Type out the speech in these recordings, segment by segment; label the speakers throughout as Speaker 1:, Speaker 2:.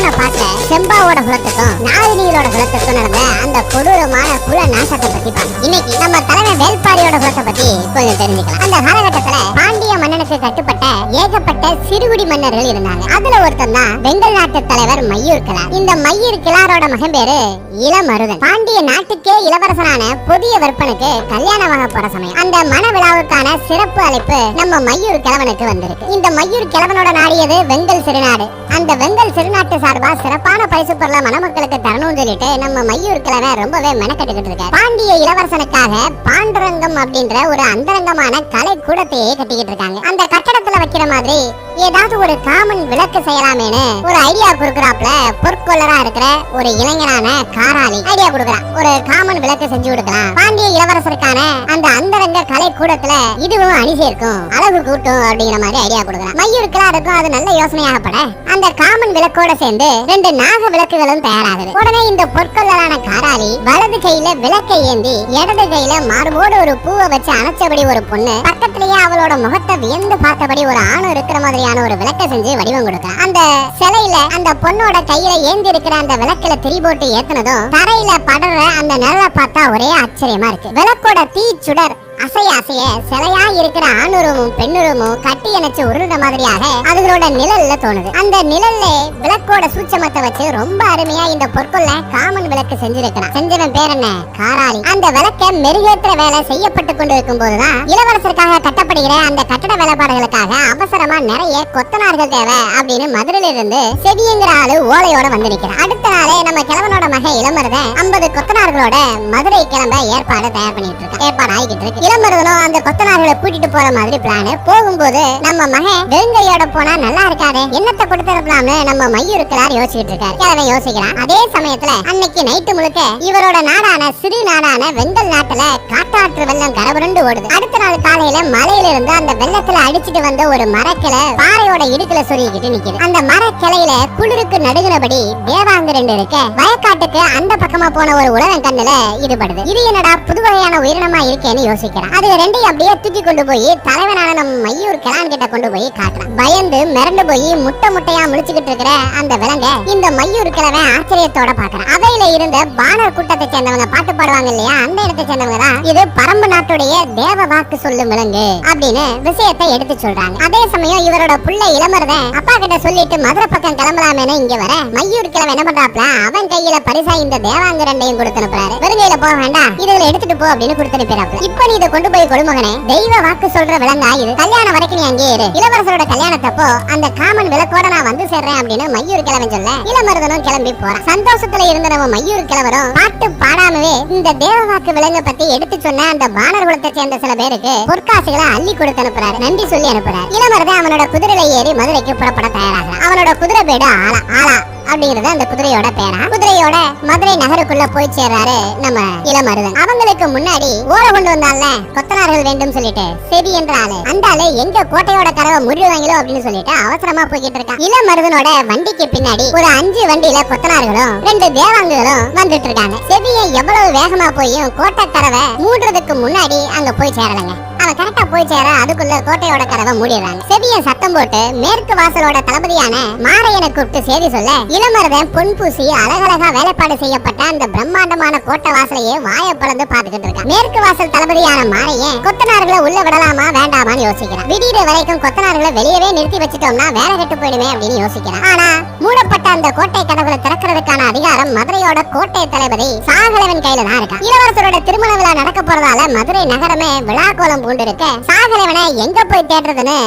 Speaker 1: போன பாட்டுல செம்பாவோட குலத்துக்கும் நாகினியோட குலத்துக்கும் நடந்த அந்த கொடூரமான குல நாசத்தை பத்தி பார்க்கலாம் இன்னைக்கு நம்ம தலைமை வேல்பாரியோட குலத்தை பத்தி கொஞ்சம் தெரிஞ்சுக்கலாம். அந்த காலகட்டத்துல பாண்டிய மன்னனுக்கு கட்டுப்பட்ட ஏகப்பட்ட சிறுகுடி மன்னர்கள் இருந்தாங்க. அதுல ஒருத்தன் தான் வெங்கல் நாட்டு தலைவர் மையூர் கிளார் இந்த மையூர் கிளாரோட மகன் பேரு இளமருதன் பாண்டிய நாட்டுக்கே இளவரசனான புதிய விற்பனுக்கு கல்யாணமாக போற சமயம். அந்த மன விழாவுக்கான சிறப்பு அழைப்பு நம்ம மையூர் கிழவனுக்கு வந்திருக்கு. இந்த மையூர் கிழவனோட நாடியது வெங்கல் சிறுநாடு. அந்த வெங்கல் சிறுநாட்டு சார்பா சிறப்பான பரிசு பொருளை மணமக்களுக்கு தரணும்னு சொல்லிட்டு நம்ம மையூர் கிழவன் ரொம்பவே மெனக்கட்டுக்கிட்டு இருக்காரு. பாண்டிய இளவரசனுக்காக பாண்டரங்கம் அப்படின்ற ஒரு அந்தரங்கமான கலை கூடத்தையே கட்டிக்கிட்டு இருக்காங்க. அந்த பக்கத்துல வைக்கிற மாதிரி ஏதாவது ஒரு காமன் விளக்கு செய்யலாமேனு ஒரு ஐடியா கொடுக்கறாப்ல பொற்கொள்ளரா இருக்கிற ஒரு இளைஞரான காராளி ஐடியா கொடுக்கறான். ஒரு காமன் விளக்கு செஞ்சு கொடுக்கலாம். பாண்டிய இளவரசருக்கான அந்த அந்தரங்க கலை கூடத்துல இதுவும் அணி சேர்க்கும். அழகு கூட்டும் அப்படிங்கிற மாதிரி ஐடியா கொடுக்கறான். மையூர் இருக்கும் அது நல்ல யோசனையாகப்பட அந்த காமன் விளக்கோட சேர்ந்து ரெண்டு நாக விளக்குகளும் தயாராகுது. உடனே இந்த பொற்கொள்ளரான காராளி வலது கையில விளக்கை ஏந்தி இடது கையில மார்போடு ஒரு பூவை வச்சு அணைச்சபடி ஒரு பொண்ணு பக்கத்திலேயே அவளோட முகத்தை வியந்து பார்த்த பார்த்தபடி ஒரு ஆணும் இருக்கிற மாதிரியான ஒரு விளக்க செஞ்சு வடிவம் கொடுக்கிறான் அந்த சிலையில அந்த பொண்ணோட கையில ஏந்தி இருக்கிற அந்த விளக்குல திரி போட்டு ஏத்துனதும் தரையில படுற அந்த நிழலை பார்த்தா ஒரே ஆச்சரியமா இருக்கு. விளக்கோட தீ சுடர் அசைய அசைய சிலையா இருக்கிற ஆணுருவமும் பெண்ணுருவமும் கட்டி இணைச்சு உருண்ட மாதிரியாக அதுகளோட நிழல்ல தோணுது. அந்த நிழல்ல விளக்கோட சூட்சமத்தை வச்சு ரொம்ப அருமையா இந்த பொற்கொள்ள காமன் விளக்கு செஞ்சிருக்கிறான். செஞ்சவன் பேர் என்ன? காராளி அந்த விளக்க மெருகேற்ற வேலை செய்யப்பட்டு கொண்டிருக்கும் போதுதான் இளவரசருக்காக கட்டப்படுகிற அந்த கட்டட வேலைப்பாடுகளுக்காக அவசரமா நிறைய கொத்தனார்கள் தேவை அப்படின்னு மதுரையில இருந்து செவிங்கிற ஆளு ஓலையோட வந்து நிக்கிறான் அடுத்த நாளே நம்ம கிழவனோட மகன் இளமருதன் ஐம்பது கொத்தனார்களோட மதுரை கிளம்ப ஏற்பாடு தயார் பண்ணிட்டு இருக்கான். ஏற்பாடு ஆகிட்டு இருக்கு. இளமருதனும் அந்த கொத்தனார்களை கூட்டிட்டு போற மாதிரி பிளானு போகும்போது நம்ம மகன் வெறுங்கையோட போனா நல்லா இருக்காது? என்னத்தை கொடுத்துருக்கலாம்னு நம்ம மையூருக்கிறார் யோசிச்சுட்டு இருக்காரு. கிழவன் யோசிக்கிறான். அதே சமயத்துல அன்னைக்கு நைட்டு முழுக்க இவரோட நாடான சிறு நாடான வெங்கல் நாட்டுல காட்டாற்று வெள்ளம் கரபுரண்டு ஓடுது. அடுத்த நாள் காலையில மலையில இருந்து அந்த வெள்ளத்துல அடிச்சிட்டு வந்த ஒரு மரக்கிளை பாறையோட இடுக்குல சொருகிக்கிட்டு நிக்குது. அந்த மரக்கிளையில குளிருக்கு நடுகிறபடி தேவாங்க ரெண்டு இருக்க வயக்காட்டுக்கு அந்த பக்கமா போன ஒரு உலகம் கண்ணுல ஈடுபடுது. இது என்னடா புது வகையான உயிரினமா இருக்கேன்னு யோசிக்கிறான் அது ரெண்டையும் அப்படியே தூக்கி கொண்டு போய் தலைவனான நம்ம மையூர் கிளான் கிட்ட கொண்டு போய் காட்டுறான். பயந்து மிரண்டு போய் முட்டை முட்டையா முடிச்சுக்கிட்டு இருக்கிற அந்த விலங்க இந்த மையூர் கிழவன் ஆச்சரியத்தோட பாக்குறான் அவையில இருந்த பானர் கூட்டத்தை சேர்ந்தவங்க பாட்டு பாடுவாங்க இல்லையா? அந்த இடத்தை சேர்ந்தவங்க தான் இது பரம்பு நாட்டுடைய தேவ வாக்கு சொல்லும் விலங்கு அப்படின்னு விஷயத்தை எடுத்து சொல்றாங்க. அதே சமயம் இவரோட புள்ள இளமருதன் அப்பா கிட்ட சொல்லிட்டு மதுரை பக்கம் கிளம்பலாமேனு இங்க வர. மையூர் கிழவன் என்ன பண்றாப்ல அவன் கையில பரிசா இந்த தேவாங்க ரெண்டையும் கொடுத்து அனுப்புறாரு. வெறுங்கையில போக வேண்டாம் இதுல எடுத்துட்டு போ அப்படின்னு கொடுத்து அனுப்பிறாப்ல இப்ப நீ இதை கொண்டு போய் கொடுமகனே தெய்வ வாக்கு சொல்ற விலங்கா இது. கல்யாணம் வரைக்கும் நீ அங்கே இரு. இளவரசரோட கல்யாணத்தப்போ அந்த காமன் விளக்கோட நான் வந்து சேர்றேன் அப்படின்னு மையூர் கிழவன் சொல்ல இளமருதனும் கிளம்பி போறான். சந்தோஷத்துல இருந்த நம்ம மையூர் கிழவரும் பாட்டு பாடாமவே இந்த தேவ வாக்கு விலங்க பத்தி எடுத்து சொன்ன அந்த பாணர் குலத்தை சேர்ந்த சில பேருக்கு பொற்காசுகளை அள்ளி கொடுத்து அனுப்புறாரு. நன்றி சொல்லி அனுப்புறாரு. இளமருதன் அவனோட குதிரையில ஏறி மதுரைக்கு புறப்பட தயாராகிறான். அவனோட குதிரை பேடு ஆளா ஆளா. அப்படிங்கறது அந்த குதிரையோட பேரா? குதிரையோட மதுரை நகருக்குள்ள போய் சேர்றாரு நம்ம இளமருதன். அவங்களுக்கு முன்னாடி ஓர கொண்டு வந்தால கொத்தனார்கள் வேண்டும் சொல்லிட்டு. செவி என்ற ஆளு. அந்த ஆளு எங்க கோட்டையோட கதவை முறிடுவாங்களோ அப்படின்னு சொல்லிட்டு அவசரமா போய்கிட்டு இருக்கான் இளமருதனோட வண்டிக்கு பின்னாடி ஒரு அஞ்சு வண்டியில கொத்தனார்களும் ரெண்டு தேவாங்குகளும் வந்துட்டு இருக்காங்க. செவியை எவ்வளவு வேகமா போயும் கோட்டை கதவை மூடுறதுக்கு முன்னாடி அங்க போய் சேரலங்க. அவன் கரெக்டா போய் சேர அதுக்குள்ள கோட்டையோட கதவை மூடிடுறாங்க செவிய சத்தம் போட்டு மேற்கு வாசலோட தளபதியான மாரையனை கூப்பிட்டு செய்தி சொல்ல. இளமருதன் பொன் பூசி அழகழகா வேலைப்பாடு செய்யப்பட்ட அந்த பிரம்மாண்டமான கோட்டை வாசலையே வாய பிளந்து பாத்துக்கிட்டு இருக்கான். மேற்கு வாசல் தளபதியான மாரையன் கொத்தனார்களை உள்ள விடலாமா வேண்டாமான்னு யோசிக்கிறான். விடியிற வரைக்கும் கொத்தனார்களை வெளியவே நிறுத்தி வச்சுட்டோம்னா வேலை கெட்டு போயிடுமே அப்படின்னு யோசிக்கிறான். ஆனா மூடப்பட்ட அந்த கோட்டை கதவுகளை திறக்கிறதுக்கான அதிகாரம் மதுரையோட கோட்டை தளபதி சாகலவன் கையில தான் இருக்கான் இளவரசரோட திருமண விழா நடக்க போறதால மதுரை நகரமே விழா கோலம் பூண்டு இருக்க சாகலவனை எங்க போய் தேடுறதுன்னு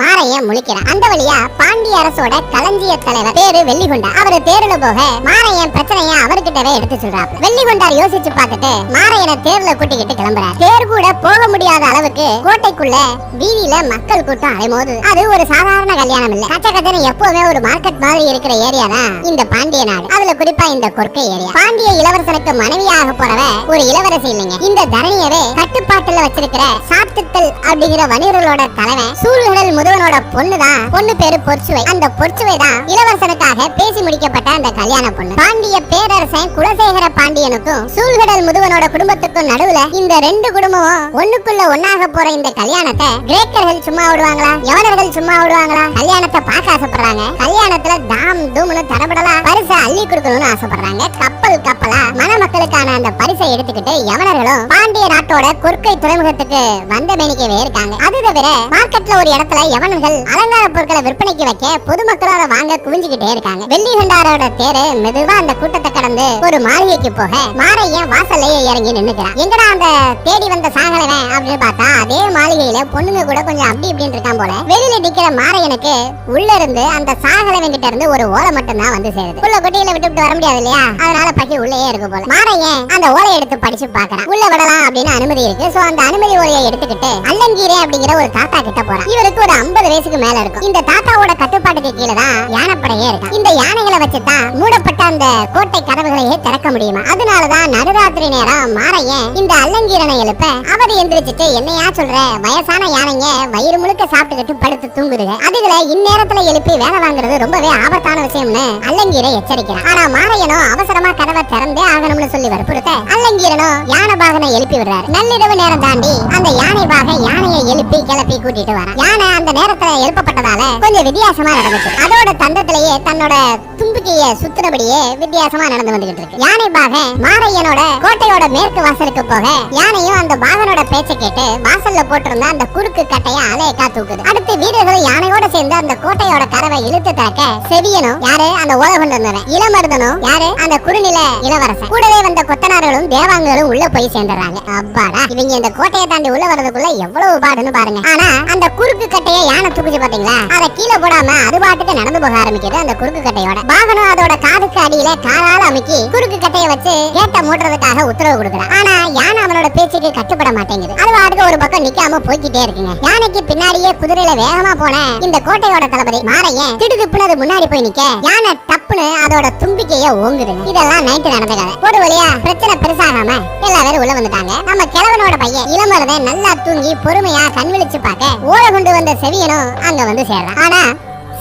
Speaker 1: மாரைய முழிக்கிறான் அந்த வழியா பாண்டிய அரசோட களஞ்சிய தலைவர் பேரு வெள்ளிகொண்டா. அவரு தேர்ல போக மாரையன் பிரச்சனைய அவர்கிட்டவே எடுத்து சொல்றாரு வெள்ளிகொண்டார் யோசிச்சு பார்த்துட்டு மாரையனை தேர்ல கூட்டிக்கிட்டு கிளம்புறாரு. தேர் கூட போக முடியாத அளவுக்கு கோட்டைக்குள்ள வீதியில மக்கள் கூட்டம் அலைமோது. அது ஒரு சாதாரண கல்யாணம் இல்ல. கச்ச கச்சன்னு எப்பவுமே ஒரு மார்க்கெட் மாதிரி இருக்கிற ஏரியா தான் இந்த பாண்டிய நாடு. அதுல குறிப்பா இந்த கொர்க்கை ஏரியா பாண்டிய இளவரசனுக்கு மனைவியாக போறவ ஒரு இளவரசி இல்லைங்க. இந்த தரணியவே கட்டுப்பாட்டுல வச்சிருக்கிற சாத்த பட்டுத்தல் அப்படிங்கிற வணிகர்களோட தலைவன் சூழ்கடல் முதுவனோட பொண்ணுதான் பொண்ணு பேரு பொற்சுவை. அந்த பொற்சுவை தான் இளவரசனுக்காக பேசி முடிக்கப்பட்ட அந்த கல்யாண பொண்ணு. பாண்டிய பேரரசன் குலசேகர பாண்டியனுக்கும் சூழ்கடல் முதுவனோட குடும்பத்துக்கும் நடுவுல இந்த ரெண்டு குடும்பமும் ஒண்ணுக்குள்ள ஒன்னாக போற இந்த கல்யாணத்தை கிரேக்கர்கள் சும்மா விடுவாங்களா? யவனர்கள் சும்மா விடுவாங்களா? கல்யாணத்தை பார்க்க ஆசைப்படுறாங்க. கல்யாணத்துல தாம் தூம்னு தடபடலாம் பரிசை அள்ளி கொடுக்கணும்னு ஆசைப்படுறாங்க. கப்பல் கப்பலா மணமக்களுக்கான அந்த பரிசை எடுத்துக்கிட்டு யவனர்களும் பாண்டிய நாட்டோட கொற்கை துறைமுகத்துக்கு வந்த மேனிக்கவே இருக்காங்க. அது தவிர மார்க்கெட்ல ஒரு இடத்துல யவனர்கள் அலங்கார பொருட்களை விற்பனைக்கு வைக்க பொதுமக்கள் அதை வாங்க குவிஞ்சுகிட்டே இருக்காங்க. வெள்ளி கண்டாரோட தேரு மெதுவா அந்த கூட்டத்தை கடந்து ஒரு மாளிகைக்கு போக மாரையன் வாசல்லையே இறங்கி நின்னுக்கிறான். எங்கடா அந்த தேடி வந்த சாகலவன் அப்படின்னு பார்த்தா அதே மாளிகையில பொண்ணுங்க கூட கொஞ்சம் அப்படி இப்படின்னு இருக்கான் போல. வெளியில நிக்கிற மாரையனுக்கு உள்ள இருந்து அந்த சாகலவன் கிட்ட இருந்து ஒரு ஓலை மட்டும் தான் வந்து சேருது. உள்ள கொட்டியில விட்டு வர முடியாது இல்லையா? அதனால பக்கி உள்ளேயே இருக்கு போல. மாரையன் அந்த ஓலையை எடுத்து படிச்சு பாக்குறான் உள்ள விடலாம் அப்படின்னு அனுமதி இருக்கு. சோ அந்த அனுமதி ஓலையை கிட்ட அல்லங்கீரே அப்படிங்கிற ஒரு தாத்தா கிட்ட போறான். இவருக்கு ஒரு 50 வயசுக்கு மேல இருக்கும். இந்த தாத்தாவோட கட்டுப்பாட்டுக்கு கீழே தான் யானைப்படையே இருக்கு இந்த யானைகளை வச்சுதான் மூடப்பட்ட அந்த கோட்டை கதவுகளையே திறக்க முடியுமா? அதனாலதான் நடுராத்திரி நேரம் மாரையன் இந்த அல்லங்கீரனை எழுப்ப அவர் எந்திரிச்சிட்டு என்னையா சொல்ற? வயசான யானைங்க வயிறு முழுக்க சாப்பிட்டுக்கிட்டு படுத்து தூங்குதுங்க. அதுகளை இந்நேரத்துல எழுப்பி வேலை வாங்குறது ரொம்பவே ஆபத்தான விஷயம்னு அல்லங்கீரை எச்சரிக்கிறான். ஆனா மாரையனோ அவசரமா கதவை திறந்தே ஆகணும்னு சொல்லி வற்புறுத்த அல்லங்கீரனோ யானை பாகனை எழுப்பி விடுறாரு. நள்ளிரவு நேரம் தாண்டி அந்த யானை பாகன் யானையை எழுப்பி கிளப்பி கூட்டிட்டு வரான். யானை அந்த நேரத்துல எழுப்பப்பட்டதால கொஞ்சம் வித்தியாசமா நடந்துச்சு. அதோட தந்தத்திலேயே தன்னோட தும்பிக்கைய சுத்தினபடியே வித்தியாசமா நடந்து வந்துகிட்டு இருக்கு. யானை பாகன் மாரையனோட கோட்டையோட மேற்கு வாசலுக்கு போக யானையும் அந்த பாகனோட பேச்சை கேட்டு வாசல்ல போட்டிருந்த அந்த குறுக்கு கட்டைய அலையக்கா தூக்குது அடுத்து வீரர்கள் யானையோட சேர்ந்து அந்த கோட்டையோட கதவை இழுத்து தாக்க செவியனும் யாரு? அந்த ஓலை கொண்டு வந்தவன் இளமருதனும் யாரு? அந்த குறுநில இளவரசன். கூடவே வந்த கொத்தனார்களும் தேவாங்களும் உள்ள போய் சேர்ந்துடுறாங்க. அப்பாடா இவங்க இந்த கோட்டையை தாண்டி உள்ள வர போடுறதுக்குள்ள எவ்வளவு பாடுன்னு பாருங்க. ஆனா அந்த குறுக்கு கட்டையை யானை தூக்குச்சு பாத்தீங்களா? அதை கீழே போடாம அது பாட்டுக்கு நடந்து போக ஆரம்பிக்குது அந்த குறுக்கு கட்டையோட. பாகனும் அதோட காதுக்கு அடியில காலால அமுக்கி குறுக்கு கட்டையை வச்சு கேட்ட மூடுறதுக்காக உத்தரவு கொடுக்குறான். ஆனா யானை அவனோட பேச்சுக்கு கட்டுப்பட மாட்டேங்குது. அது பாட்டுக்கு ஒரு பக்கம் நிக்காம போய்கிட்டே இருக்குங்க. யானைக்கு பின்னாடியே குதிரையில வேகமா போன இந்த கோட்டையோட தளபதி மாறையன் திடுதுப்புனது முன்னாடி போய் நிக்க. யானை டப்புன்னு அதோட தும்பிக்கைய ஓங்குதுங்க. இதெல்லாம் நைட்டு நடந்த கதை ஒரு வழியா பிரச்சனை பெருசாகாம எல்லா பேரும் உள்ள வந்துட்டாங்க. நம்ம கிழவனோட பையன் இளமருதன் நல்லா தூங்கி பொறுமையா கண் விழிச்சு பார்க்க ஓட கொண்டு வந்த செவியனும் அங்க வந்து சேர்றான் ஆனா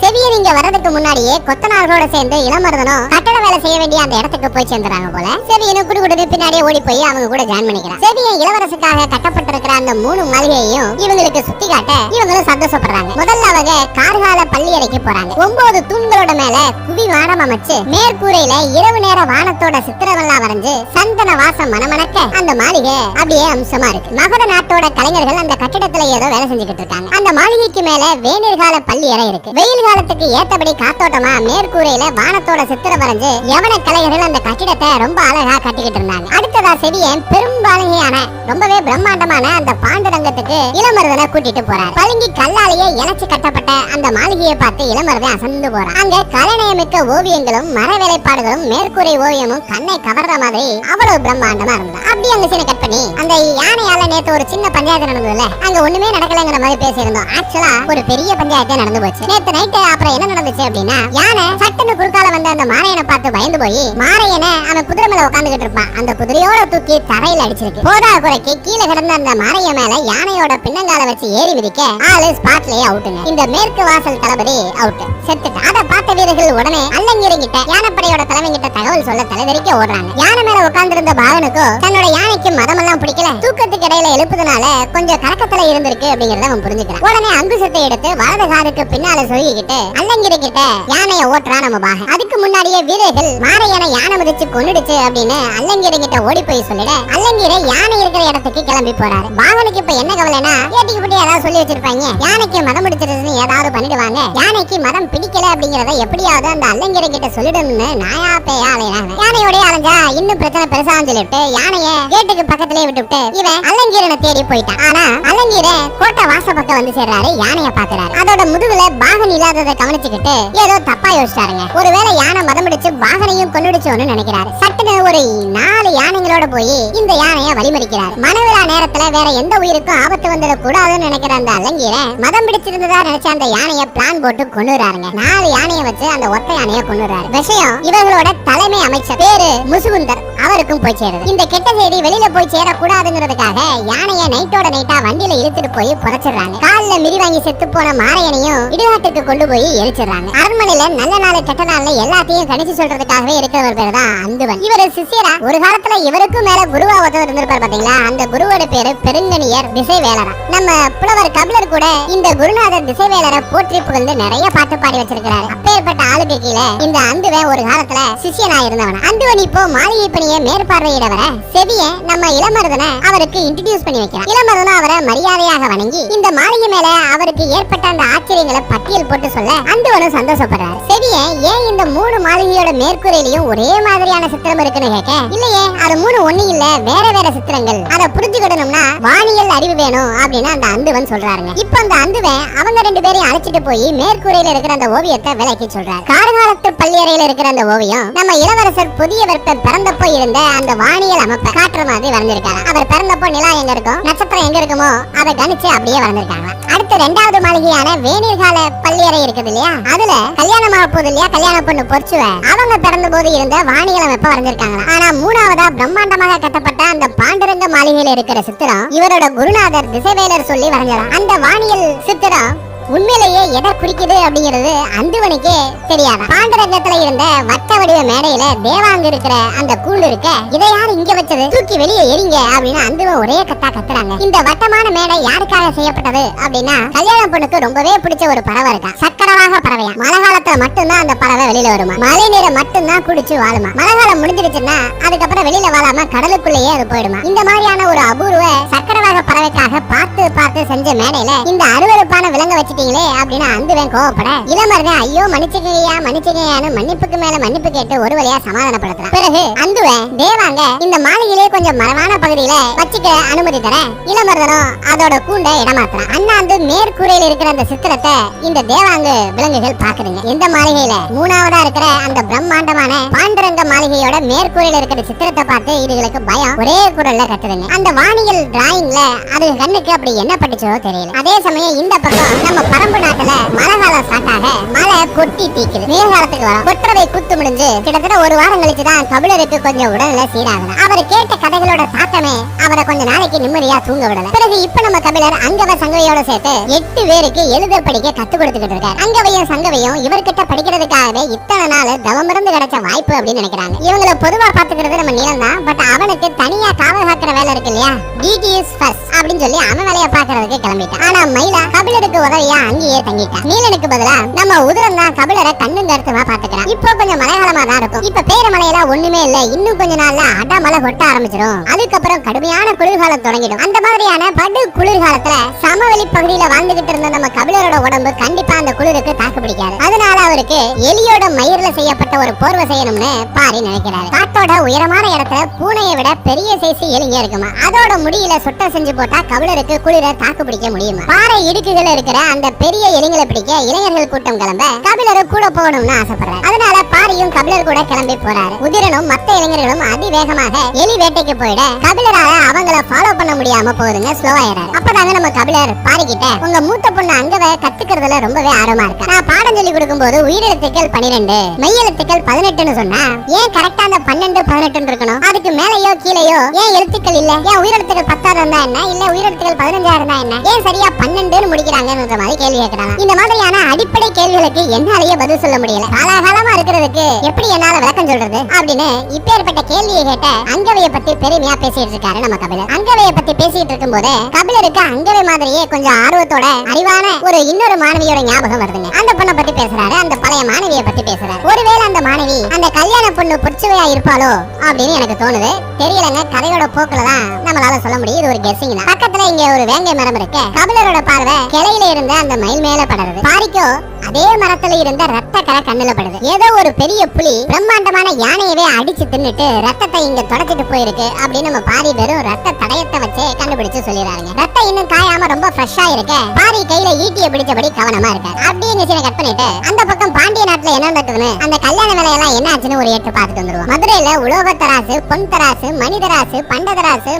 Speaker 1: செவியன் இங்க வர்றதுக்கு முன்னாடியே கொத்தனார்களோட சேர்ந்து இளமருதனும் கட்டட வேலை செய்ய வேண்டிய அந்த இடத்துக்கு போய் சேர்ந்துறாங்க போல. செவியனும் குடுகுடுன்னு பின்னாடியே ஓடி போய் அவங்க கூட ஜாயின் பண்ணிக்கிறான். செவியன் இளவரசுக்காக கட்டப்பட்டிருக்கிற அந்த மூணு மாளிகையையும் இவங்களுக்கு சுத்தி காட்ட இவங்களும் சந்தோஷப்படுறாங்க. முதல்ல அவங்க கார்கால பள்ளி அறைக்கு போறாங்க. ஒன்பது தூண்களோட மேல குவி வானம் அமைச்சு மேற்கூரையில இரவு நேர வானத்தோட சித்திரமெல்லாம் வரைஞ்சு சந்தன வாசம் மனமணக்க அந்த மாளிகை அப்படியே அம்சமா இருக்கு. மகத நாட்டோட கலைஞர்கள் அந்த கட்டிடத்துல ஏதோ வேலை செஞ்சுக்கிட்டு இருக்காங்க. அந்த மாளிகைக்கு மேல வேநீர்கால பள்ளி அறை இருக்கு. வெயில் எதிர்காலத்துக்கு ஏத்தபடி காத்தோட்டமா மேற்கூரையில வானத்தோட சித்திர வரைஞ்சு யவன கலைஞர்கள் அந்த கட்டிடத்தை ரொம்ப அழகா கட்டிக்கிட்டு இருந்தாங்க. அடுத்ததா செவியன் பெரும்பாலுமையான ரொம்பவே பிரம்மாண்டமான அந்த பாண்டுரங்கத்துக்கு இளமருதனை கூட்டிட்டு போறாரு. பழுங்கி கல்லாலேயே இணைச்சு கட்டப்பட்ட அந்த மாளிகையை பார்த்து இளமருதன் அசந்து போறான். அங்க கலைநயமிக்க ஓவியங்களும் மர வேலைப்பாடுகளும் மேற்கூரை ஓவியமும் கண்ணை கவர்ற மாதிரி அவ்வளவு பிரம்மாண்டமா இருந்தா அப்படி அந்த சீனை கட் பண்ணி அந்த யானையால நேத்து ஒரு சின்ன பஞ்சாயத்து நடந்ததுல அங்க ஒண்ணுமே நடக்கலைங்கிற மாதிரி பேசியிருந்தோம். ஆக்சுவலா ஒரு பெரிய பஞ்சாயத்தே நடந்து போச்சு. நேத்து நைட்டு அப்புறம் என்ன நடந்துச்சு அப்படின்னா யானை சட்டுன்னு குறுக்கால வந்த அந்த மாரையனை பார்த்து பயந்து போய் மாரையனை அவன் குதிரை மேல உட்காந்துகிட்டு இருப்பான். அந்த குதிரையோட தூக்கி தரையில அடிச்சிருக்கு. போதா குறைக்கு கீழே கிடந்த அந்த மாரைய மேல யானையோட பின்னங்கால வச்சு ஏறி மிதிக்க ஆளு ஸ்பாட்லயே அவுட்டுங்க இந்த மேற்கு வாசல் தளபதி அவுட் செத்துட்டு. அதை பார்த்த வீரர்கள் உடனே அல்லங்கிரிங்கிட்ட யானைப்படையோட தலைவங்கிட்ட தகவல் சொல்ல தலைவரிக்க ஓடுறாங்க. யானை மேல உட்கார்ந்திருந்த பாகனுக்கோ தன்னோட யானைக்கு மதமெல்லாம் பிடிக்கல. தூக்கத்துக்கு இடையில எழுப்புதனால கொஞ்சம் கலக்கத்துல இருந்திருக்கு அப்படிங்கறத அவன் புரிஞ்சுக்கிறான். உடனே அங்குசத்தை எடுத்து வலது காதுக்கு பின்னால சொல்லிக்கிட்டு போட்டு அல்லங்கிரி கிட்ட யானைய ஓட்டுறான் நம்ம பாகன். அதுக்கு முன்னாடியே வீரர்கள் மாரையான யானை மிதிச்சு கொண்டுடுச்சு அப்படின்னு அல்லங்கிரி கிட்ட ஓடி போய் சொல்லிட அல்லங்கிரி யானை இருக்கிற இடத்துக்கு கிளம்பி போறாரு. பாகனுக்கு இப்ப என்ன கவலைனா ஏட்டிக்கு போட்டு ஏதாவது சொல்லி வச்சிருப்பாங்க. யானைக்கு மதம் பிடிச்சிருச்சுன்னு ஏதாவது பண்ணிடுவாங்க. யானைக்கு மதம் பிடிக்கல அப்படிங்கறத எப்படியாவது அந்த அல்லங்கிரி கிட்ட சொல்லிடும்னு நாயா பேயா அலையிறாங்க யானையோடய அலைஞ்சா இன்னும் பிரச்சனை பெருசான்னு சொல்லிட்டு யானைய கேட்டுக்கு பக்கத்திலே விட்டுவிட்டு இவன் அல்லங்கீரனை தேடி போயிட்டான். ஆனா அல்லங்கீரை கோட்டை வாச பக்கம் வந்து சேர்றாரு யானைய பாக்குறாரு அதோட முதுகுல பாகன் இல்லாததை கவனிச்சுக்கிட்டு ஏதோ தப்பா யோசிச்சாருங்க. ஒருவேளை யானை மதம் பிடிச்சு பாகனையும் கொண்டுடுச்சோன்னு நினைக்கிறாரு. சட்டுன்னு ஒரு நாலு யானைகளோட போய் இந்த யானைய வழிமறிக்கிறார். மனவிழா நேரத்துல வேற எந்த உயிருக்கும் ஆபத்து வந்துட கூடாதுன்னு நினைக்கிற அந்த அலங்கீர மதம் பிடிச்சிருந்ததா நினைச்ச அந்த யானைய பிளான் போட்டு கொண்டுறாருங்க நாலு யானைய வச்சு அந்த ஒத்த யானைய கொண்டுறாரு விஷயம் இவர்களோட தலைமை அமைச்சர் பேரு முசுகுந்தர். அவருக்கும் போய் சேருது இந்த கெட்ட செய்தி வெளியில போய் சேரக்கூடாதுங்கிறதுக்காக யானைய நைட்டோட நைட்டா வண்டியில இழுத்துட்டு போய் புதைச்சிடுறாங்க. கால்ல மிதி வாங்கி செத்து போன மாரையனையும் இடுகாட்டுக்கு கொண்டு போய் எரிச்சிடுறாங்க. அரண்மனையில நல்ல நாள் கெட்ட நாள்ல எல்லாத்தையும் கணிச்சு சொல்றதுக்காகவே இருக்கிறவர் பேர் தான் அந்துவன். இவர் சிசியரா ஒரு காலத்துல இவருக்கும் மேல குருவா ஒருத்தவர் இருந்திருப்பார் பாத்தீங்களா? அந்த குருவோட பேரு பெருங்கணியர் திசைவேலரா. நம்ம புலவர் கபிலர் கூட இந்த குருநாதர் திசைவேலரை போற்றி புகழ்ந்து நிறைய பாட்டு பாடி வச்சிருக்கிறாரு. அப்பேற்பட்ட ஆளுக்கு கீழே இந்த அந்துவன் ஒரு காலத்துல சிஷியனா இருந்தவன். அந்துவன் இப்போ மாளிகை பணியை மேற்பார்வையிட வர செவிய நம்ம இளமருதனை அவருக்கு இன்ட்ரடியூஸ் பண்ணி வைக்கிறான். இளமருதனும் அவரை மரியாதையாக வணங்கி இந்த மாளிகை மேல அவருக்கு ஏற்பட்ட அந்த ஆச்சரியங்களை பட்டியல் போட்டு சொல்ல அந்துவனும் சந்தோஷப்படுறாரு. செவிய ஏன் இந்த மூணு மாளிகையோட மேற்கூரையிலயும் ஒரே மாதிரியான சித்திரம் இருக்குன்னு கேட்க? இல்லையே அது மூணு ஒண்ணு இல்ல வேற வேற சித்திரங்கள். அதை புரிஞ்சுக்கிடணும்னா வானியல் அறிவு வேணும் அப்படின்னு அந்த அந்துவன் சொல்றாருங்க. இப்ப அந்த அந்துவன் அவங்க ரெண்டு பேரையும் அழைச்சிட்டு போய் மேற்கூரையில இருக்கிற அந்த ஓவியத்தை விளக்கி சொல்றாரு. காடுகாலத்து பள்ளியறையில இருக்கிற அந்த ஓவியம் நம்ம இளவரசர் புதிய வெப்ப பிறந்தப்போ இருந்த அந்த வானியல் அமைப்பை காட்டுற மாதிரி வரைஞ்சிருக்காங்க அவர் பிறந்தப்போ நிலா எங்க இருக்கும்? நட்சத்திரம் எங்க இருக்குமோ அதை கணிச்சு அப்படியே வரைஞ்சிருக்காங்க அடுத்து ரெண்டாவது மாளிகையான வேணிர்கால பள்ளியறை இருக்குது இல்லையா? அதுல கல்யாணம் ஆக போகுது இல்லையா? கல்யாண பொண்ணு பொறிச்சுவ அவங்க பிறந்த போது இருந்த வானியல் அமைப்பை வரைஞ்சிருக்காங்க ஆனா மூணாவதா பிரம்மாண்டமாக கட்டப்பட்ட அந்த பாண்டுரங்க மாளிகையில இருக்கிற சித்திரம் இவரோட குருநாதர் திசைவேலர் சொல்லி வரைஞ்சாராம் அந்த வானியல் சித்திரம் உண்மையிலேயே எதை குறிக்குது அப்படிங்கிறது அந்துவனுக்கே தெரியாது பாண்டரங்கத்துல இருந்த வட்ட வடிவ மேடையில தேவாங்க இருக்கிற அந்த கூழ் இருக்க இதை யார் இங்க வச்சது? தூக்கி வெளியே எரிங்க அப்படின்னு அந்துவன் ஒரே கத்தா கத்துறாங்க. இந்த வட்டமான மேடை யாருக்காக செய்யப்பட்டது அப்படின்னா கல்யாணம் பொண்ணுக்கு ரொம்பவே பிடிச்ச ஒரு பறவை இருக்கா? சக்கரவாக பறவையா? மழை காலத்துல மட்டும்தான் அந்த பறவை வெளியில வருமா? மழை நீரை மட்டும்தான் குடிச்சு வாழுமா? மழை காலம் முடிஞ்சிருச்சுன்னா அதுக்கப்புறம் வெளியில வாழாம கடலுக்குள்ளேயே அது போயிடுமா? இந்த மாதிரியான ஒரு அபூர்வ சக்கரவாக பறவைக்காக பார்த்து பார்த்து செஞ்ச மேடையில இந்த அருவருப்பான விலங்க வச்சுட்டீங்களே அப்படின்னு அந்துவன் கோவப்பட இளமருதன் ஐயோ மன்னிச்சுக்கையா மன்னிச்சுக்கையான்னு மன்னிப்புக்கு மேல மன்னிப்பு கேட்டு ஒரு வழியா சமாதானப்படுத்துறான். பிறகு அந்துவன் தேவாங்க இந்த மாளிகையிலே கொஞ்சம் மரமான பகுதியில வச்சுக்க அனுமதி தரேன். இளமருதனும் அதோட கூண்டை இடமாத்துறான். அண்ணாந்து மேற்கூரையில இருக்கிற அந்த சித்திரத்தை இந்த தேவாங்கு விலங்குகள் பாக்குதுங்க. இந்த மாளிகையில? மூணாவதா இருக்கிற அந்த பிரம்மாண்டமான பாண்டுரங்க மாளிகையோட மேற்கூரையில இருக்கிற சித்திரத்தை பார்த்து இதுகளுக்கு பயம் ஒரே குரல்ல கத்துதுங்க. அந்த வானியல் டிராயிங்ல அது கண்ணுக்கு அப்படி என்ன பட்டுச்சோ தெரியல. அதே சமயம் இந்த பக்கம் நம்ம பரம்பு நாட்டுல மழை காலம் ஸ்டார்ட் ஆக மழை கொட்டி தீக்குது. வெயில் காலத்துக்கு வரும். கொட்டுறதை குத்து முடிஞ்சு கிட்டத்தட்ட ஒரு வாரம் கழிச்சு தான் கபிலருக்கு கொஞ்சம் உடல்நிலை சீராகணும் அவர் கேட்ட கதைகளோட தாக்கமே அவரை கொஞ்ச நாளைக்கு நிம்மதியா தூங்க விடல. பிறகு இப்ப நம்ம கபிலர் அங்கவ சங்கவையோட சேர்த்து எட்டு பேருக்கு எழுத படிக்க கத்து கொடுத்துக்கிட்டு இருக்காரு. அங்கவையும் சங்கவையும் இவர்கிட்ட படிக்கிறதுக்காகவே இத்தனை நாள் தவம் இருந்து கிடைச்ச வாய்ப்பு அப்படின்னு நினைக்கிறாங்க. இவங்களை பொதுவா பாத்துக்கிறது நம்ம நிலம் தான். பட் அவனுக்கு தனியா காவல் காக்கிற வேலை இருக்கு இல்லையா? டிடிஎஸ் ஃபர்ஸ்ட் அப்படின்னு சொல்லி அவன் வேலையை பாக்குறதுக்கு கிளம்பிட்டான். ஆனா மயிலா கபிலருக்கு உதவிய அங்கேயே தங்கிட்டான். நீலனுக்கு பதிலா நம்ம உதிரம் தான் கபிலரை கண்ணு கருத்துமா பாத்துக்கிறான் இப்போ கொஞ்சம் மலையாளமா தான் இருக்கும். இப்ப பேர மலையெல்லாம் ஒண்ணுமே இல்ல. இன்னும் கொஞ்ச நாள்ல அட மழை கொட்ட ஆரம்பிச்சிடும் அதுக்கப்புறம் கடுமையான குளிர்காலம் தொடங்கிடும். அந்த மாதிரியான படு குளிர்காலத்துல சமவெளி பகுதியில வாழ்ந்துகிட்டு இருந்த நம்ம கபிலரோட உடம்பு கண்டிப்பா அந்த குளிருக்கு தாக்கு பிடிக்காது. அதனால அவருக்கு எலியோட மயிர்ல செய்யப்பட்ட ஒரு போர்வை செய்யணும்னு பாரி நினைக்கிறாரு. காட்டோட உயரமான இடத்துல பூனையை விட பெரிய சைஸ் எலிங்க இருக்குமா? அதோட முடியில சுட்ட செஞ்சு போட்டா கபிலருக்கு குளிர தாக்கு பிடிக்க முடியுமா? பாறை இடுக்குகள் இருக்கிற அந்த அந்த பெரிய எலிங்களை பிடிக்க இளைஞர்கள் கூட்டம் கிளம்ப கபிலரும் கூட போகணும்னு ஆசைப்படுறாரு அதனால பாரியும் கபிலர் கூட கிளம்பி போறாரு. உதிரனும் மத்த இளைஞர்களும் அதிவேகமாக எலி வேட்டைக்கு போயிட கபிலரால அவங்கள ஃபாலோ பண்ண முடியாம போகுதுங்க ஸ்லோ ஆயிடுறாரு. அப்பதாங்க நம்ம கபிலர் பாரி கிட்ட உங்க மூத்த பொண்ணு அங்கவ கத்துக்கிறதுல ரொம்பவே ஆர்வமா இருக்கு? நான் பாடம் சொல்லி கொடுக்கும் போது உயிரெழுத்துக்கள் பனிரெண்டு மெய்யெழுத்துக்கள் பதினெட்டுன்னு சொன்னா ஏன் கரெக்டா அந்த பன்னெண்டு பதினெட்டுன்னு இருக்கணும்? அதுக்கு மேலயோ கீழேயோ ஏன் எழுத்துக்கள் இல்ல? ஏன் உயிரெழுத்துக்கள் பத்தாவது இருந்தா என்ன? இல்ல உயிரெழுத்துக்கள் பதினஞ்சா இருந்தா என்ன? ஏன் சரியா பன்னெண்டுன்னு முடிக்கிறாங்கன்ற மாதிரி மாதிரி கேள்வி கேட்கறாங்க இந்த மாதிரியான அடிப்படை கேள்விகளுக்கு என்னாலேயே பதில் சொல்ல முடியல. காலாகாலமா இருக்கிறதுக்கு எப்படி என்னால விளக்கம் சொல்றது? அப்படின்னு இப்பேற்பட்ட கேள்வியை கேட்ட அங்கவைய பத்தி பெருமையா பேசிட்டு இருக்காரு நம்ம கபிலர். அங்கவைய பத்தி பேசிட்டு இருக்கும் போது கபிலருக்கு அங்கவை மாதிரியே கொஞ்சம் ஆர்வத்தோட அறிவான ஒரு இன்னொரு மாணவியோட ஞாபகம் வருதுங்க. அந்த பொண்ணை பத்தி பேசுறாரு அந்த பழைய மாணவியை பத்தி பேசுறாரு. ஒருவேளை அந்த மாணவி அந்த கல்யாண பொண்ணு புடிச்சுவையா இருப்பாளோ அப்படின்னு எனக்கு தோணுது. தெரியலங்க கதையோட போக்குல தான் நம்மளால சொல்ல முடியும். இது ஒரு கெஸ்ஸிங் தான். பக்கத்துல இங்க ஒரு வேங்கை மரம் இருக்கு. கபிலரோட பார்வை கிளையில இருந்த அந்த மயில் மேல படறது. பாரிக்கோ அதே மரத்துல இருந்த ரத்த கரை கண்ணுல படுது. ஏதோ ஒரு பெரிய புலி பிரம்மாண்டமான யானையவே அடிச்சு தின்னுட்டு ரத்தத்தை இங்க தொடச்சிட்டு போயிருக்கு அப்படின்னு நம்ம பாரி வெறும் ரத்த தடயத்தை வச்சு கண்டுபிடிச்சு சொல்லிடுறாங்க. ரத்தம் இன்னும் காயாம ரொம்ப ஃப்ரெஷ்ஷா இருக்க. பாரி கையில ஈட்டிய பிடிச்சபடி கவனமா இருக்க அப்படியே இந்த சீனை கட் பண்ணிட்டு அந்த பக்கம் பாண்டிய நாட்டுல என்ன நடக்குதுன்னு அந்த கல்யாண வேலையெல்லாம் என்ன ஆச்சுன்னு ஒரு எட்டு பார்த்துட்டு வந்துருவோம். மதுரையில உலோக தராசு பொன் தராசு மணி தராசு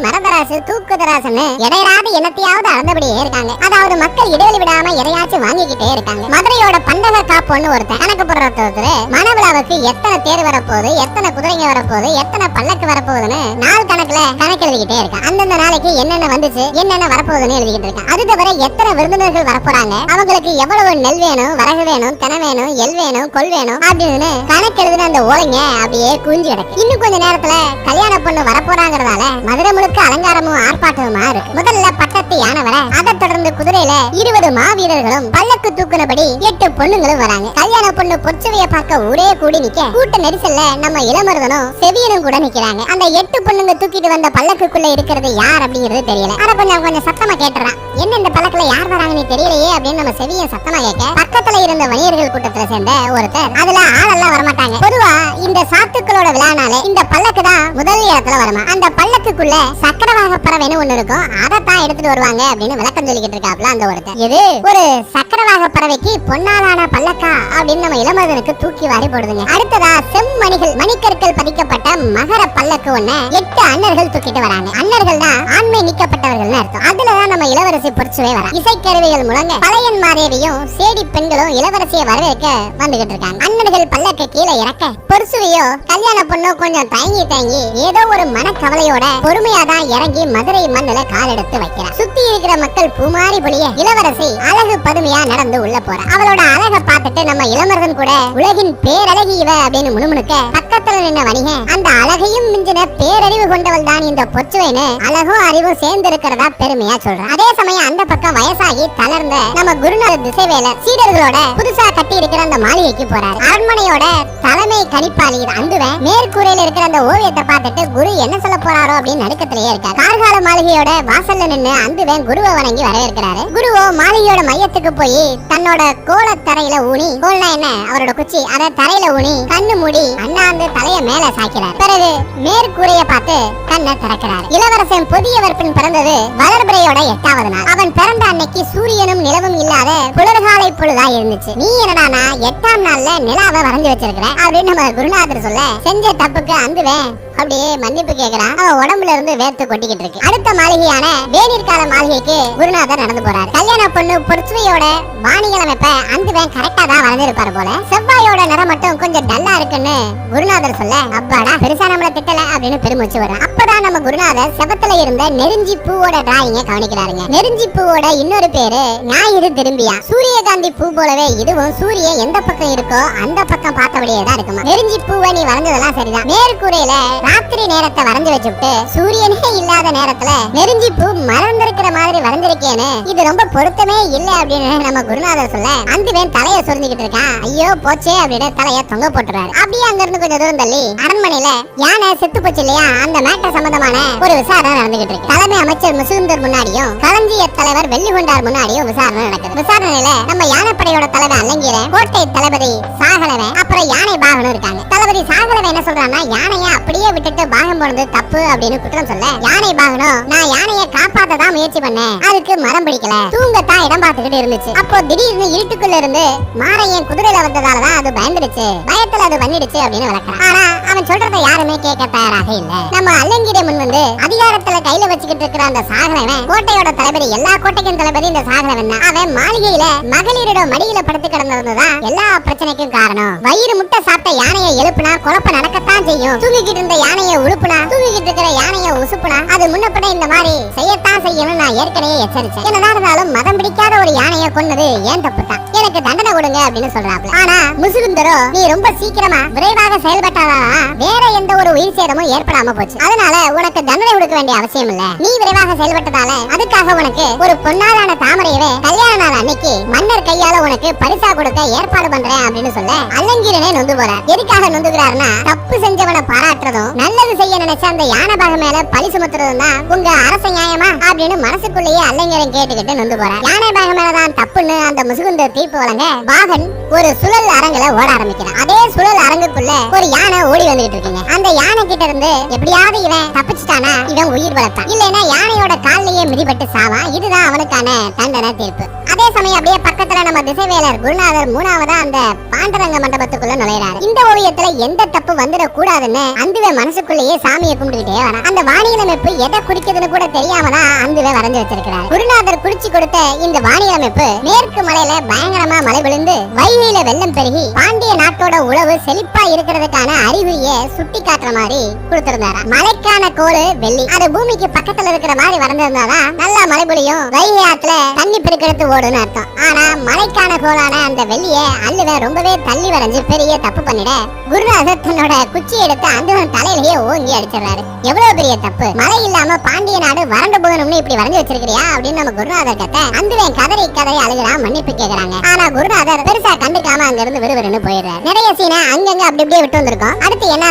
Speaker 1: மரதராசு தூக்கு தராசுன்னு இடையராது என்னத்தையாவது அளந்தபடியே இருக்காங்க. அதாவது மக்கள் இடைவெளி விடாம எதையாச்சும் வாங்கிக்கிட்டே இருக்காங்க. மதுரையோட அவனோட பண்டக காப்போன்னு ஒருத்தன் கணக்கு போடுற ஒருத்தர் மனவிழாவுக்கு எத்தனை தேர் வரப்போகுது எத்தனை குதிரைங்க வரப்போகுது எத்தனை பல்லக்கு வரப்போகுதுன்னு நாள் கணக்குல கணக்கு எழுதிக்கிட்டே இருக்கான் அந்தந்த நாளைக்கு என்னென்ன வந்துச்சு என்னென்ன வரப்போகுதுன்னு எழுதிக்கிட்டு இருக்கான் அது தவிர எத்தனை விருந்தினர்கள் வரப்போறாங்க அவங்களுக்கு எவ்வளவு நெல் வேணும் வரகு வேணும் தென வேணும் எல் வேணும் கொல் வேணும் அப்படின்னு கணக்கு எழுதின அந்த ஓலைங்க அப்படியே குஞ்சு கிடக்கு. இன்னும் கொஞ்ச நேரத்துல கல்யாண பொண்ணு வரப்போறாங்கிறதால மதுரை முழுக்க அலங்காரமும் ஆர்ப்பாட்டமுமா இருக்கு. முதல்ல பட்டத்து யானை வர அதை தொடர்ந்து குதிரையில இருபது மாவீரர்களும் பல்லக்கு தூக்குனபடி எட்டு பொண்ணுங்களும் வராங்க. கல்யாண பொண்ணு பொற்சுவைய பார்க்க ஒரே கூடி நிக்க. கூட்ட நெரிசல்ல நம்ம இளமருதனும் செவியனும் கூட நிக்கிறாங்க. அந்த எட்டு பொண்ணுங்க தூக்கிட்டு வந்த பல்லக்குக்குள்ள இருக்கிறது யார் அப்படிங்கிறது தெரியல. அத கொஞ்சம் கொஞ்சம் சத்தமா கேட்டுறான். என்ன இந்த பல்லக்குல யார் வராங்கன்னு தெரியலையே அப்படின்னு நம்ம செவியை சத்தமா கேட்க பக்கத்துல இருந்த வணிகர்கள் கூட்டத்துல சேர்ந்த ஒருத்தர் அதுல ஆளெல்லாம் வரமாட்டாங்க. பொதுவா இந்த சாத்துக்களோட விழானால இந்த பல்லக்கு தான் முதல் இடத்துல வருமா? அந்த பல்லக்குக்குள்ள சக்கரவாக பறவைன்னு ஒண்ணு இருக்கும். அதை தான் எடுத்துட்டு வருவாங்க அப்படின்னு விளக்கம் சொல்லிக்கிட்டு இருக்காப்ல அந்த ஒருத்தர். இது ஒரு சக்கரவாக பறவைக்கு பொன்னாலான பல்லக்கா அப்படின்னு நம்ம இளமதனுக்கு தூக்கி வாரி போடுதுங்க. அடுத்ததா செம்மணிகள் மணிக்கற்கள் பதிக்கப்பட்ட மகர பல்லக்கு ஒண்ணு எட்டு அன்னர்கள் தூக்கிட்டு வராங்க. அன்னர்கள் தான் ஆண்மை நீக்கப்பட்டவர்கள் அர்த்தம். அதுலதான் நம்ம இளவரசி பொறிச்சுவே வரா இசைக்கருவிகள் முழங்க பழையன் மாதேவியும் சேடி பெண்களும் இளவரசியை வரவேற்க வந்துகிட்டு இருக்காங்க. அன்னர்கள் பல்லக்கு கீழே இறக்க பொறிச்சுவையோ கல்யாண பொண்ணோ கொஞ்சம் தயங்கி தயங்கி ஏதோ ஒரு மனக்கவலையோட பொறுமையா தான் இறங்கி மதுரை மண்ணில கால் எடுத்து வைக்கிறார் சுத்தி இருக்கிற மக்கள் பூமாரி பொழிய இளவரசி அழகு பதுமையா நடந்து உள்ள போறா அவளோட அழக பார்த்துட்டு நம்ம இளமரசன் கூட உலகின் பேரழகி இவ அப்படின்னு முணுமுணுக்க பக்கத்துல நின்ன வணிகன் அந்த அழகையும் மிஞ்சின பேரறிவு கொண்டவள் தான் இந்த பொச்சுவைன்னு அழகும் அறிவும் சேர்ந்து இருக்கிறதா பெருமையா சொல்றான் அதே சமயம் அந்த பக்கம் வயசாகி தளர்ந்த நம்ம குருநாத திசைவேல சீடர்களோட புதுசா கட்டி இருக்கிற அந்த மாளிகைக்கு போறாரு. அரண்மனையோட தலைமை கணிப்பாளி அந்துவன் மேற்கூரையில இருக்கிற அந்த ஓவியத்தை பார்த்துட்டு குரு என்ன சொல்ல போறாரோ அப்படின்னு நடுக்கத்திலேயே இருக்காரு. கார்கால மாளிகையோட வாசல்ல நின்னு அந்துவன் குருவை வணங்கி வரவேற்கிறாரு. குருவோ மாளிகையோட மையத்துக்கு போய் தன்னோட கோல தரையில ஊனி கோல்னா என்ன? அவரோட குச்சி. அதை தரையில ஊனி கண்ணு மூடி அண்ணாந்து தலைய மேல சாய்க்கிறார். பிறகு மேற்கூரைய பார்த்து கண்ணை திறக்கிறார். இளவரசன் புதிய வர்ப்பின் பிறந்தது வளர்பிறையோட எட்டாவது நாள். அவன் பிறந்த அன்னைக்கு சூரியனும் நிலவும் இல்லாத குளிர்காலை பொழுதா இருந்துச்சு. நீ என்னடானா எட்டாம் நாள்ல நிலாவை வரைஞ்சு வச்சிருக்கிற? அப்படின்னு நம்ம குருநாதர் சொல்ல செஞ்ச தப்புக்கு அந்துவேன் அப்படியே மன்னிப்பு கேக்குறான். அவன் உடம்புல இருந்து வேர்த்து கொட்டிக்கிட்டு இருக்கு. அடுத்த மாளிகையான வேநீர்கால மாளிகைக்கு குருநாதர் நடந்து போறாரு. கல்யாண பொண்ணு பொறுச்சுவையோட வாணிகளமைப்ப அந்துவன் கரெக்டா தான் வரைஞ்சிருப்பாரு போல. செவ்வாயோட நிறம் மட்டும் கொஞ்சம் டல்லா இருக்குன்னு குருநாதர் சொல்ல அப்பாடா பெருசா நம்மள திட்டல அப்படின்னு பெருமிச்சு வரும் அப்பதான் நம்ம குருநாதர் செவத்துல இருந்த நெருஞ்சி பூவோட டிராயிங்க கவனிக்கிறாருங்க. நெருஞ்சி பூவோட இன்னொரு பேரு ஞாயிறு திரும்பியா. சூரியகாந்தி பூ போலவே இதுவும் சூரியன் எந்த பக்கம் இருக்கோ அந்த பக்கம் பார்த்தபடியே தான் இருக்குமா. நெருஞ்சி பூவை நீ வளர்ந்ததெல்லாம் சரிதான். மேற்கூரையில ராத்திரி நேரத்தை வரைஞ்சு வச்சுட்டு சூரியனே இல்லாத நேரத்துல நெருஞ்சி பூ மறந்திருக்கிற மாதிரி வரைஞ்சிருக்கேன்னு இது ரொம்ப பொருத்தமே இல்ல அப்படின்னு நம்ம குருநாதர் சொல்ல அந்துவேன் தலைய சொரிஞ்சுக்கிட்டு இருக்கான். ஐயோ போச்சே அப்படின்னு தலைய தொங்க போட்டுறாரு. அப்படியே அங்க இருந்து கொஞ்சம் தூரம் தள்ளி அரண்மனையில யானை செத்து போச்சு இல்லையா? அந்த மேட்டர் சம்பந்தமான ஒரு விசாரணை நடந்துகிட்டு இருக்கு. தலைமை அமைச்சர் முசுகுந்தர் முன்னாடியும் களஞ்சிய தலைவர் வெள்ளிகொண்டார் முன்னாடியும் விசாரணை நடக்குது. விசாரணையில நம்ம யானைப்படையோட தலைவர் அல்லங்கீரன் கோட்டை தளபதி சாகலவன் அப்புறம் யானை பாகனும் இருக்காங்க. தளபதி சாகலவன் என்ன சொல்றான்னா யானைய அப்படியே விட்டுட்டு பாகம் போனது தப்பு அப்படின்னு குற்றம் சொல்ல யானை பாகனும் நான் யானையை காப்பாத்த தான் முயற்சி பண்ணேன். அதுக்கு மரம் பிடிக்கல. தூங்கத்தான் இடம் பார்த்துக்கிட்டு இருந்துச்சு. அப்போ திடீர்னு இருட்டுக்குள்ள இருந்து மாரையன் குதிரையில வந்ததால தான் அது பயந்துடுச்சு. பயத்துல அது பண்ணிடுச்சு அப்படின்னு விளக்குறான். ஆனா அவன் சொல்றத யாருமே கேட்க தயாராக இல்ல. நம்ம அல்லங்கிரிய முன் வந்து அதிகாரத்துல கையில வச்சுக்கிட்டு இருக்கிற அந்த சாகரவன் கோட்டையோட தளபதி எல்லா கோட்டைக்கும் தளபதி இந்த சாகரவன் தான். அவன் மாளிகையில மகளிரோட மடியில படுத்து கிடந்ததுதான் எல்லா பிரச்சனைக்கும் காரணம். வயிறு முட்டை சாப்பிட்ட யானையை எழுப்புனா குழப்பம் நடக்கத்தான் செய்யும். தூங்கிக்கிட்டு இருந்த யானையை உழுப்புனா தூங்கிக்கிட்டு இருக்கிற யானையை உசுப்புனா அது முன்னப்பட இந்த மாதிரி செய்யத்தான் செய்யணும் நான் ஏற்கனவே எச்சரிச்சேன். என்னதான் இருந்தாலும் மதம் பிடிக்காத ஒரு யானையை கொன்னது ஏன் தப்பு தான்? எனக்கு தண்டனை கொடுங்க அப்படின்னு சொல்றாப்ல. ஆனா முசுகுந்தரோ நீ ரொம்ப சீக்கிரமா விரைவாக செயல்பட்டாதான் வேற எந்த ஒரு உயிர் சேதமும் ஏற்படாம போச்சு. அதனால உனக்கு தண்டனை கொடுக்க வேண்டிய அவசியம் இல்ல. நீ விரைவாக செயல்பட்டதால அதுக்காக உனக்கு ஒரு பொன்னாலான தாமரையவே கல்யாண நாள் அன்னைக்கு மன்னர் கையால உனக்கு பரிசா கொடுக்க ஏற்பாடு பண்றேன் அப்படின்னு சொல்ல அல்லங்கீரனே நொந்து போற எதுக்காக நொந்துகிறாருன்னா தப்பு செஞ்சவனை பாராட்டுறதும் நல்லது செய்ய நினைச்ச அந்த யானை பாகம் மேல பழி சுமத்துறதும் உங்க அரச நியாயமா? அப்படின்னு மனசுக்குள்ளேயே அல்லங்கீரன் கேட்டுக்கிட்டு நொந்து போறார் யானை பாகம் மேலதான் தப்புன்னு அந்த முசுகுந்த தீர்ப்பு வழங்க பாகன் ஒரு சுழல் அரங்குல ஓட ஆரம்பிக்கிறான். அதே சுழல் அரங்குக்குள்ள ஒரு யானை ஓடி வந்துகிட்டு இருக்கீங்க. அந்த யானை கிட்ட இருந்து எப்படியாவது இவன் தப்பிச்சிட்டானா? இவன் உயிர் வளர்த்தான். இல்லைன்னா யானையோட கால்லயே மிதிப்பட்டு சாவான் இதுதான் அவனுக்கான தண்டனை தீர்ப்பு. அதே சமயம் அப்படியே பக்கத்துல நம்ம திசைவேலர் குருநாதர் மூணாவதா அந்த பாண்டரங்க மண்டபத்துக்குள்ள நுழையிறாரு. இந்த ஓவியத்துல எந்த தப்பு வந்துட கூடாதுன்னு அந்துவே மனசுக்குள்ளேயே சாமியை கும்பிட்டுக்கிட்டே வரான். அந்த வானியல் அமைப்பு எதை குறிக்குதுன்னு கூட தெரியாம தான் அந்துவே வரைஞ்சு வச்சிருக்கிறார். குருநாதர் குறிச்சு கொடுத்த இந்த வானியல் அமைப்பு மேற்கு மலையில பயங்கரமா மழை விழுந்து வைகையில வெள்ளம் பெருகி பாண்டிய நாட்டோட உழவு செழிப்பா இருக்கிறதுக்கான அறிகுறிய சுட்டி காட்டுற மாதிரி கொடுத்திருந்தாரா. மலைக்கான கோடு வெள்ளி. அது பூமிக்கு பக்கத்துல இருக்கிற மாதிரி வரைஞ்சிருந்தாதான் நல்லா மழை பொழியும். வைகை ஆத்துல தண்ணி பெருக்கெடுத்து ஓடுன்னு அர்த்தம். ஆனா மலைக்கான கோளான அந்த வெள்ளிய அல்லுவ ரொம்பவே தள்ளி வரைஞ்சு பெரிய தப்பு பண்ணிட குருநாதர் தன்னோட குச்சி எடுத்து அந்த தலையிலேயே ஓங்கி அடிச்சிடறாரு. எவ்வளவு பெரிய தப்பு? மழை இல்லாம பாண்டிய நாடு வறண்டு போகணும்னு இப்படி வரைஞ்சு வச்சிருக்கிறியா? அப்படின்னு நம்ம குருநாதர் கத்த அந்த கதறி கதறி அழுகிறா மன்னிப்பு கேக்குறாங்க. ஆனா குருநாதர் பெருசா கண்டுக்காம அங்க இருந்து விறுவிறுன்னு போயிடுறாரு. நிறைய சீனை அங்கங்க அப்படி இப்படியே விட்டு வந்திருக்கோம். அடுத்து என்ன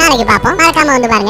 Speaker 1: நாளைக்கு பார்ப்போம். மறக்காம வந்து பாருங்க.